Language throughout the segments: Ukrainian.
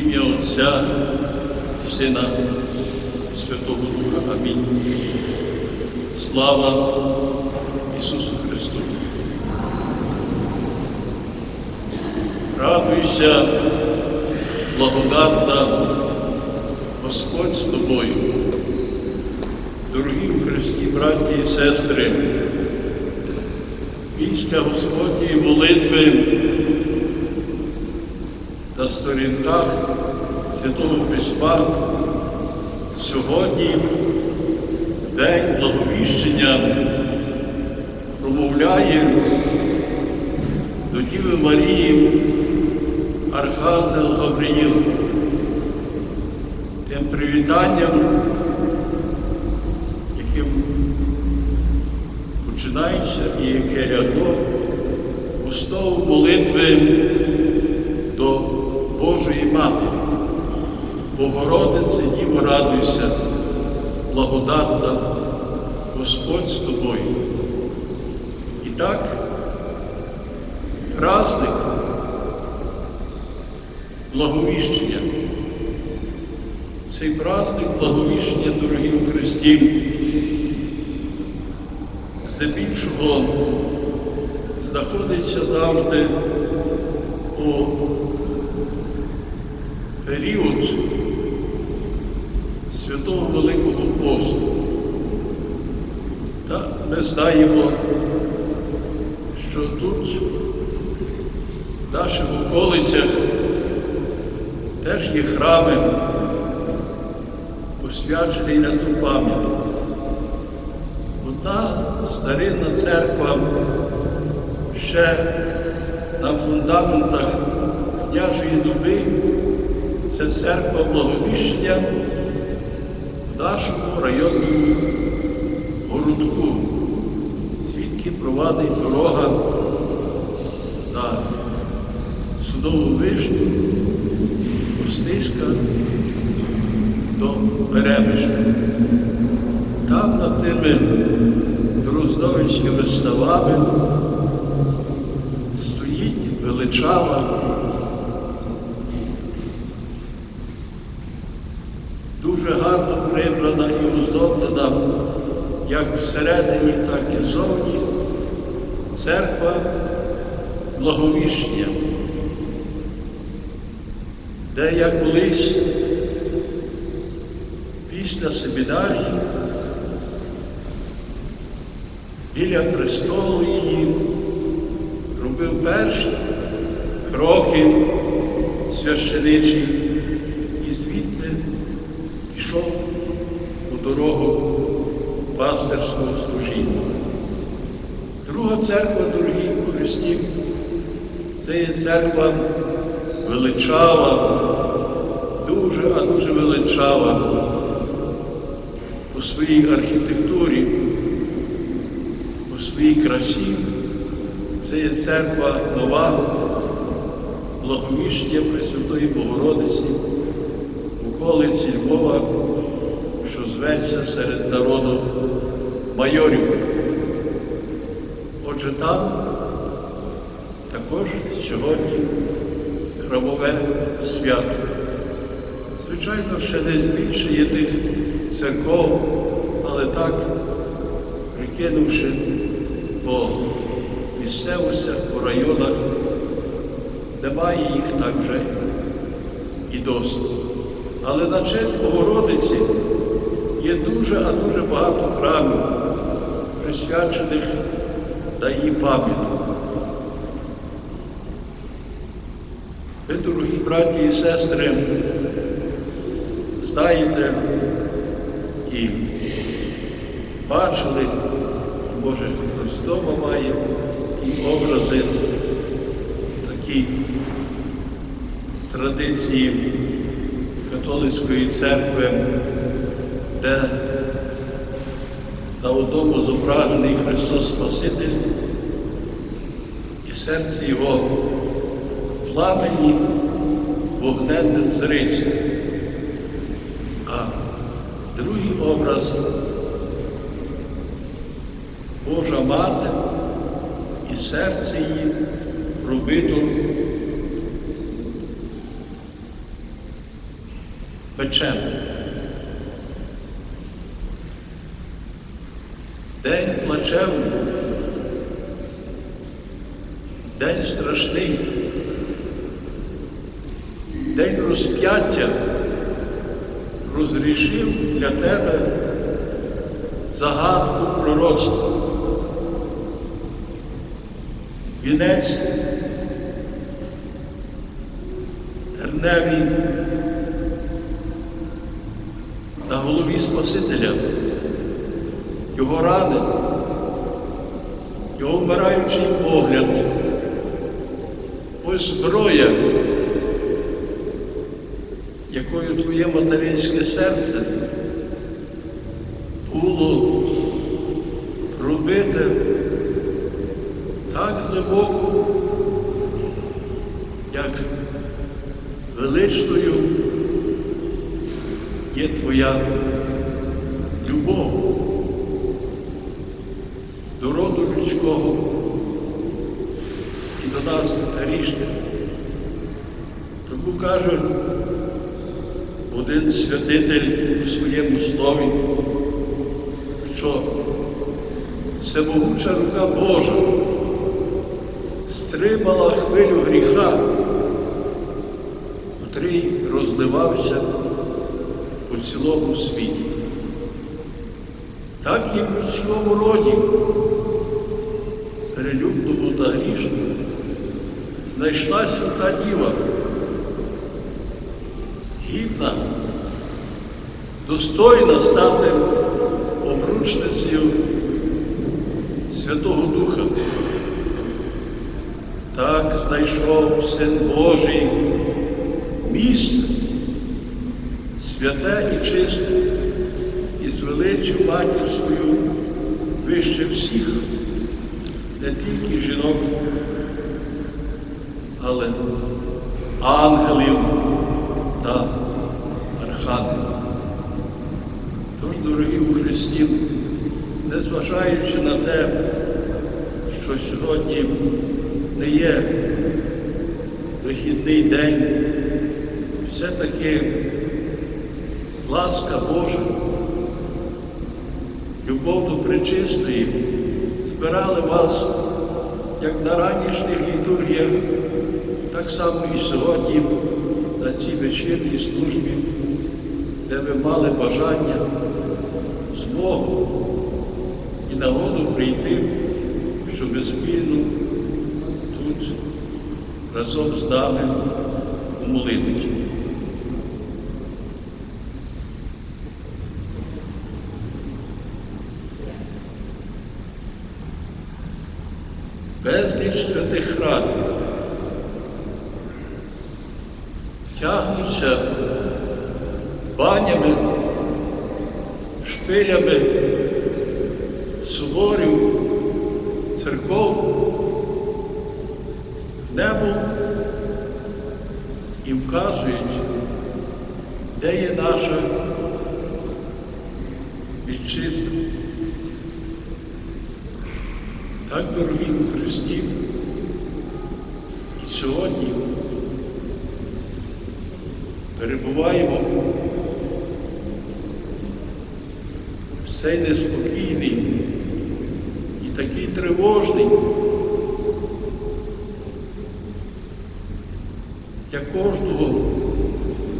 ім'я Отця Сина Святого Духа. Амінь. Слава Ісусу Христу. Радуйся, благодатна, Господь з тобою. Дорогі в Христі, браті і сестри, після Господньої молитви сторінках Святого Письма. Сьогодні, День благовіщення, промовляє до Діви Марії Архангел Гавриїл. Тим привітанням, яким починається і яке лягло основу молитви Богородице, Діво, радуйся, благодатна, Господь з тобою. І так, праздник благовіщення. Цей праздник благовіщення, дорогі у Христі, здебільшого знаходиться завжди у період святого Великого Посту. Та ми знаємо, що тут, в наших околицях, теж є храми, освячений на ту пам'ять. Одна старинна церква ще на фундаментах княжої доби це церква Благовіщення нашому районному городку, звідки провадить дорога на судову вишню, Костиська до Перемишка. Там над тими Дроздовицькими ставами стоїть величава, дуже гарно прибрана і оздоблена як всередині, так і зовні церква Благовіщення, де я колись після семінарії біля престолу її робив перші кроки священичі церква, дорогі у Христі, це є церква величава, дуже, а дуже величава по своїй архітектурі, по своїй красі. Це є церква нова, благовіщення Пресвятої Богородиці, околиці Львова, що зветься серед народу майорів. Отже, там також сьогодні храмове свято. Звичайно, ще не збільшує тих церков, але так, прикинувши по місцевостях, по районах, немає їх так вже і досить. Але на честь Богородиці є дуже, а дуже багато храмів, присвячених на її пам'ятку. Ви, дорогі браті і сестри, знаєте і бачили, може, хтось має і образи такі традиції католицької церкви, де на одному зображений Христос Спаситель і серце Його пламені вогненним зрицем. А другий образ Божа Мати і серце її пробито печемо. День день страшний, день розп'яття розрішив для тебе загадку пророцтва. Вінець. Терневий на голові Спасителя, його рани, його вмираючий погляд, ось зброя, якою твоє материнське серце було пробите так глибоко, як величною є твоя любов до людського і до нас грішних. Тому каже один святитель у своєму слові, що всемогуча рука Божа стримала хвилю гріха, котрий розливався по цілому світі. Так і в людському роді, перелюбному та грішному, знайшлася та діва, гідна, достойна стати обручницею Святого Духа. Так знайшов Син Божий місце, святе і чисте, і з величю матірською вище всіх, не тільки жінок, але ангелів та архангелів. Тож, дорогі у Христі, незважаючи на те, що сьогодні не є вихідний день, все-таки ласка Божа, любов до пречистої збирали вас як на ранішніх літургіях, так само і сьогодні на цій вечірній службі, де ви мали бажання змогу і нагоду прийти, щоб спільно тут разом з нами молитися. Безліч святих храмів тягнуться банями, шпилями соборів, церков, небо і вказують, де є наша вітчизна. Так, дорогі у Христі, сьогодні перебуваємо в цей неспокійний і такий тривожний для кожного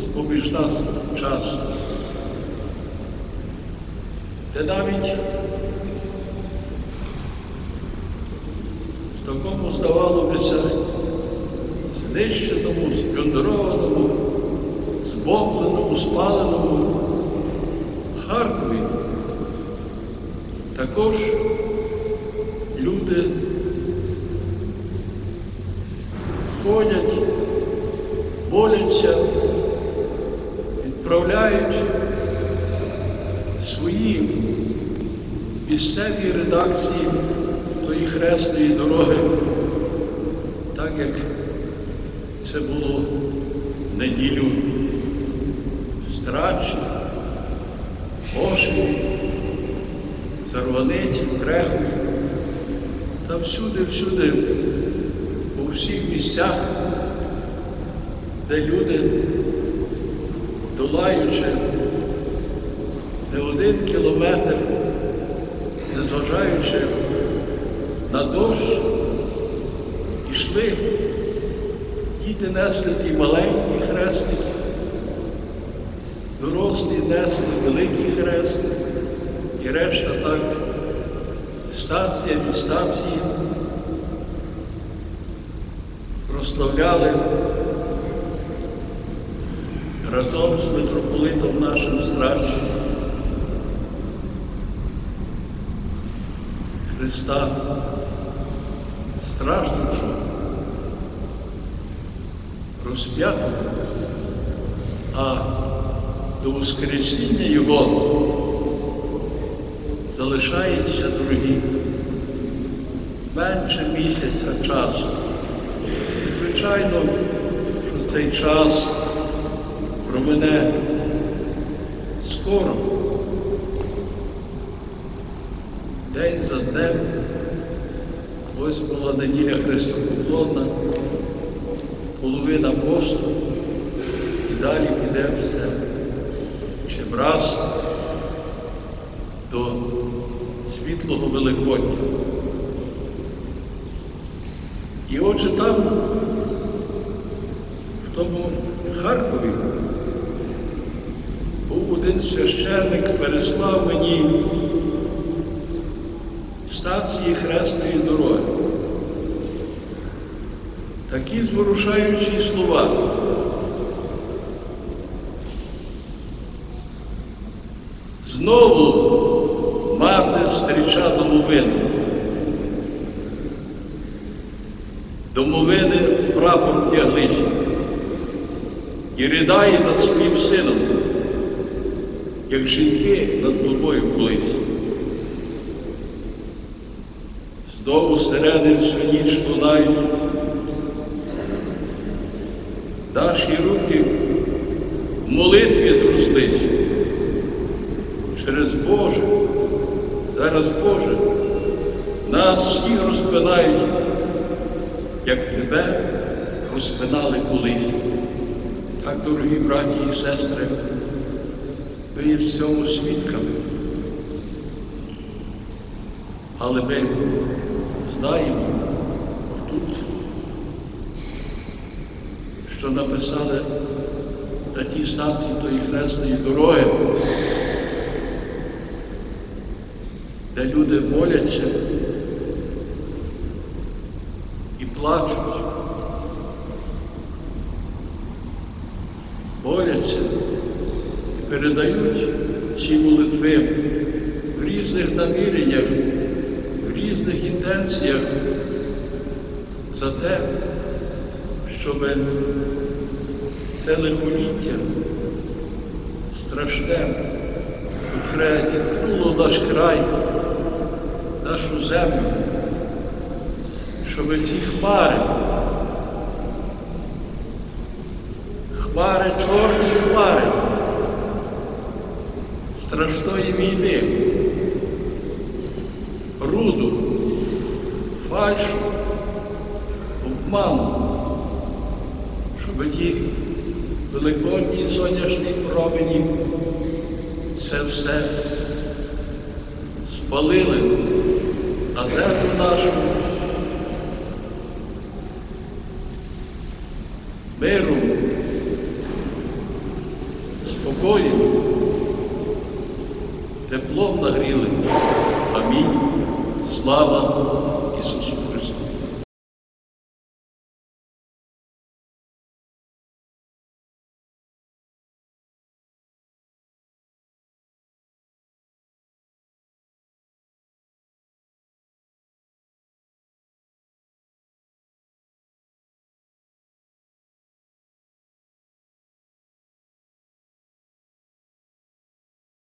з поміж нас час, де навіть такому, здавалося, знищеному, сплюндерованому, збомбленому, спаленому Харкові. Також люди ходять, моляться, відправляють свої місцеві редакції тої хресної дороги, так як це було неділю. Страчі, Оші, Зарваниці, Крехові, та всюди, всюди, по всіх місцях, де люди долаючи не один кілометр, незважаючи на дощ, йшли, діти несли ті маленькі хрестики, дорослі несли великий хрест, і решта так, стація від стації прославляли разом з митрополитом нашим страчим Христа страждущого, розп'ятого, а до Воскресіння Його залишається, дорогі, менше місяця часу. Звичайно, що цей час промине скоро, день за днем. Ось була неділя Христопоклонна, половина посту, і далі піде все ще раз до світлого Великодня. І отже там, в тому Харкові, був один священник, переслав мені стації Хресної дороги. Такі зворушаючі слова. Знову мати зустріча домовину. Домовини прапор тягличі і ридає над своїм сином, як жінки над тобою колись. Знову сирени всю ніч лунають, наші руки в молитві зрослися. Через Боже, зараз Боже, нас всіх розпинають, як тебе розпинали колись. Так, дорогі браті і сестри, ви є в цьому свідками. Але ми знаємо тут, що написали на тій станції тої хресної дороги, де люди моляться і плачуть, моляться і передають ці молитви в різних наміреннях, різних інтенціях за те, щоб це лихоліття страшне, котре діткнуло наш край, нашу землю, щоб ці хмари, хмари, чорні хмари страшної війни, руду, фальшу, обману, щоб ті великодні сонячні промені це все спалили на землю нашу. Миру, спокою, Слава Ісусу.